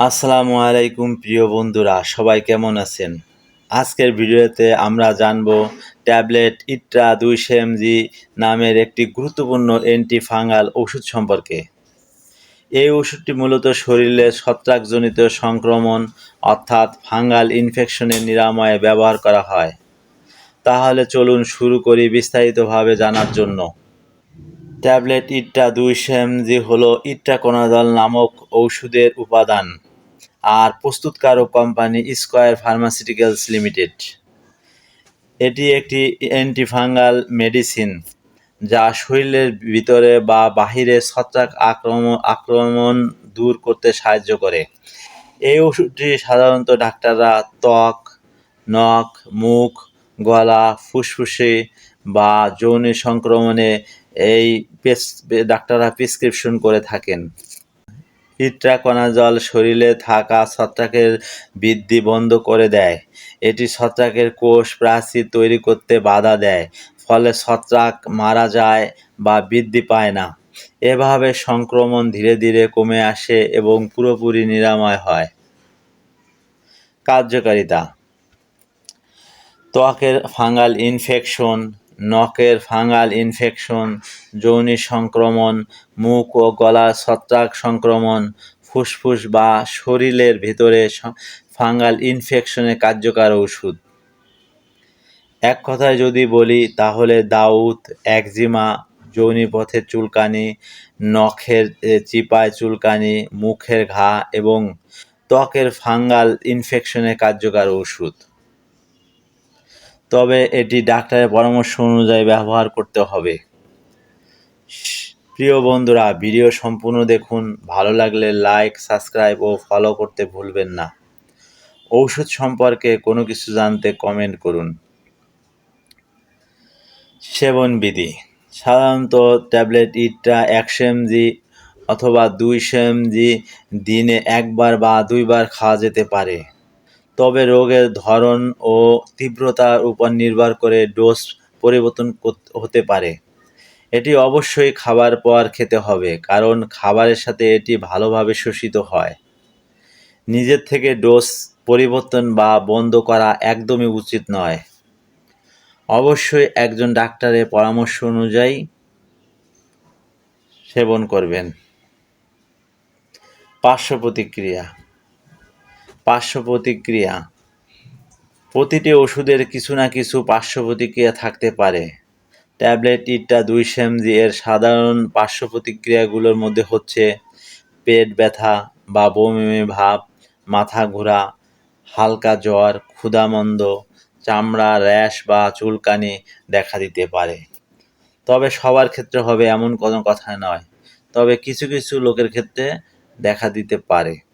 আসসালামু আলাইকুম, প্রিয় বন্ধুরা, সবাই কেমন আছেন? আজকের ভিডিওতে আমরা জানব ট্যাবলেট ইট্রা দুইশো এমজি নামের একটি গুরুত্বপূর্ণ অ্যান্টি ফাঙ্গাল ওষুধ সম্পর্কে। এই ওষুধটি মূলত শরীরে ছত্রাকজনিত সংক্রমণ, অর্থাৎ ফাঙ্গাল ইনফেকশনের নিরাময়ে ব্যবহার করা হয়। তাহলে চলুন শুরু করি বিস্তারিতভাবে জানার জন্য। ট্যাবলেট ইট্টা দুইশো এমজি হল ইট্রাকোনাজল নামক ঔষধের উপাদান। আর প্রস্তুতকারক কোম্পানি স্কয়ার ফার্মাসিউটিক্যালস লিমিটেড এটি একটি অ্যান্টিফাঙ্গাল মেডিসিন যা শরীরের ভিতরে বা বাহিরে ছত্রাক আক্রমণ আক্রমণ দূর করতে সাহায্য করে। এই ওষুধটি সাধারণত ডাক্তাররা ত্বক, নখ, মুখ, গলা, ফুসফুসে বা যৌন সংক্রমণে এই ডাক্তাররা প্রেসক্রিপশন করে থাকেন। ইট্রাকোনাজল শরীরে থাকা ছত্রাকের বৃদ্ধি বন্ধ করে দেয়। এটি ছত্রাকের কোষ প্রাচীর তৈরি করতে বাধা দেয়, ফলে ছত্রাক মারা যায় বা বৃদ্ধি পায় না। এভাবে সংক্রমণ ধীরে ধীরে কমে আসে এবং পুরোপুরি নিরাময় হয়। কার্যকারিতা। ত্বকের ফাঙ্গাল ইনফেকশন নখের ফাঙ্গাল ইনফেকশন যৌনি সংক্রমণ, মুখ ও গলার ছত্রাক সংক্রমণ, ফুসফুস বা শরীরের ভেতরে ফাঙ্গাল ইনফেকশনের কার্যকর ওষুধ। এক কথায় যদি বলি, তাহলে দাউদ, একজিমা, যৌনি পথের চুলকানি, নখের চিপায় চুলকানি, মুখের ঘা এবং ত্বকের ফাঙ্গাল ইনফেকশনের কার্যকর ওষুধ। তবে এটি ডাক্তারের পরামর্শ অনুযায়ী ব্যবহার করতে হবে। প্রিয় বন্ধুরা, ভিডিও সম্পূর্ণ দেখুন। ভালো লাগলে লাইক, সাবস্ক্রাইব ও ফলো করতে ভুলবেন না। ঔষধ সম্পর্কে কোনো কিছু জানতে কমেন্ট করুন। সেবন বিধি সাধারণত ট্যাবলেট, ইটটা একশো এমজি অথবা দুইশো এমজি দিনে একবার বা দুইবার খাওয়া যেতে পারে। তবে রোগের ধরন ও তীব্রতার উপর নির্ভর করে ডোজ পরিবর্তন হতে পারে। এটি অবশ্যই খাবার পর খেতে হবে, কারণ খাবারের সাথে এটি ভালোভাবে শোষিত হয়। নিজের থেকে ডোজ পরিবর্তন বা বন্ধ করা একদমই উচিত নয়। অবশ্যই একজন ডাক্তারের পরামর্শ অনুযায়ী সেবন করবেন। পার্শ্ব প্রতিক্রিয়া পার্শ্ব প্রতিক্রিয়া প্রতিটি ওষুধের কিছু না কিছু পার্শ্ব প্রতিক্রিয়া থাকতে পারে। ট্যাবলেট ইটটা দুই সেমজি এর সাধারণ পার্শ্ব প্রতিক্রিয়াগুলোর মধ্যে হচ্ছে পেট ব্যথা বা বমি, ভাব, মাথা ঘোরা, হালকা জ্বর, ক্ষুধামন্দ, চামড়া র্যাশ বা চুলকানি দেখা দিতে পারে। তবে সবার ক্ষেত্রে হবে এমন কোনো কথা নয়। তবে কিছু কিছু লোকের ক্ষেত্রে দেখা দিতে পারে।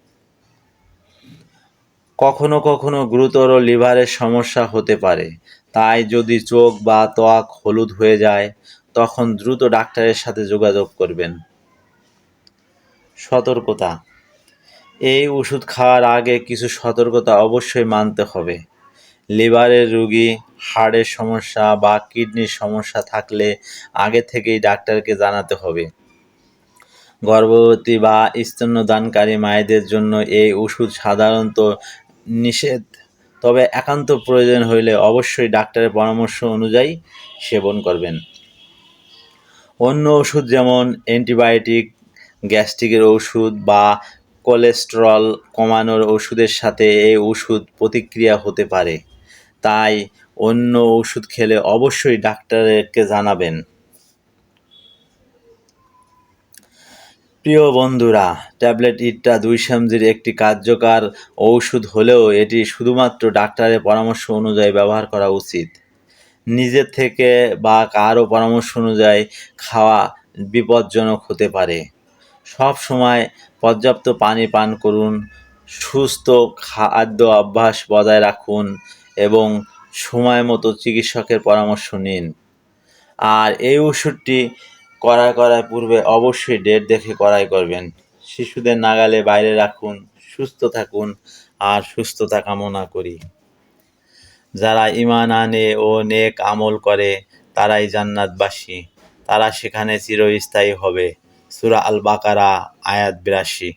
কখনো কখনো গুরুতর লিভারের সমস্যা হতে পারে। তাই যদি চোখ বা ত্বক হলুদ হয়ে যায়, তখন দ্রুত ডাক্তারের সাথে যোগাযোগ করবেন। সতর্কতা। এই ওষুধ খাওয়ার আগে কিছু সতর্কতা অবশ্যই মানতে হবে। লিভারের রুগী হার্টের সমস্যা বা কিডনির সমস্যা থাকলে আগে থেকেই ডাক্তারকে জানাতে হবে। গর্ভবতী বা স্তন্যদানকারী মায়েদের জন্য এই ওষুধ সাধারণত নিষেধ, তবে একান্ত প্রয়োজন হইলে অবশ্যই ডাক্তারের পরামর্শ অনুযায়ী সেবন করবেন। অন্য ওষুধ যেমন অ্যান্টিবায়োটিক, গ্যাস্ট্রিকের ওষুধ বা কোলেস্টেরল কমানোর ওষুধের সাথে এই ওষুধ প্রতিক্রিয়া হতে পারে। তাই অন্য ওষুধ খেলে অবশ্যই ডাক্তারকে জানাবেন। প্রিয় বন্ধুরা, ট্যাবলেট ইটটা দুই সামজির একটি কার্যকর ঔষধ হলেও এটি শুধুমাত্র ডাক্তারের পরামর্শ অনুযায়ী ব্যবহার করা উচিত। নিজের থেকে বা কারও পরামর্শ অনুযায়ী খাওয়া বিপজ্জনক হতে পারে। সব সময় পর্যাপ্ত পানি পান করুন, সুস্থ খাদ্য অভ্যাস বজায় রাখুন এবং সময় মতো চিকিৎসকের পরামর্শ নিন। আর এই ওষুধটি করাই করার পূর্বে অবশ্যই ডেট দেখে করাই করবেন। শিশুদের নাগালে বাইরে রাখুন, সুস্থ থাকুন আর সুস্থতা কামনা করি। যারা ইমান আনে ও নেক আমল করে, তারাই জান্নাতবাসী। তারা সেখানে চিরস্থায়ী হবে। সুরা আল বাকারা আয়াত বিরাশি।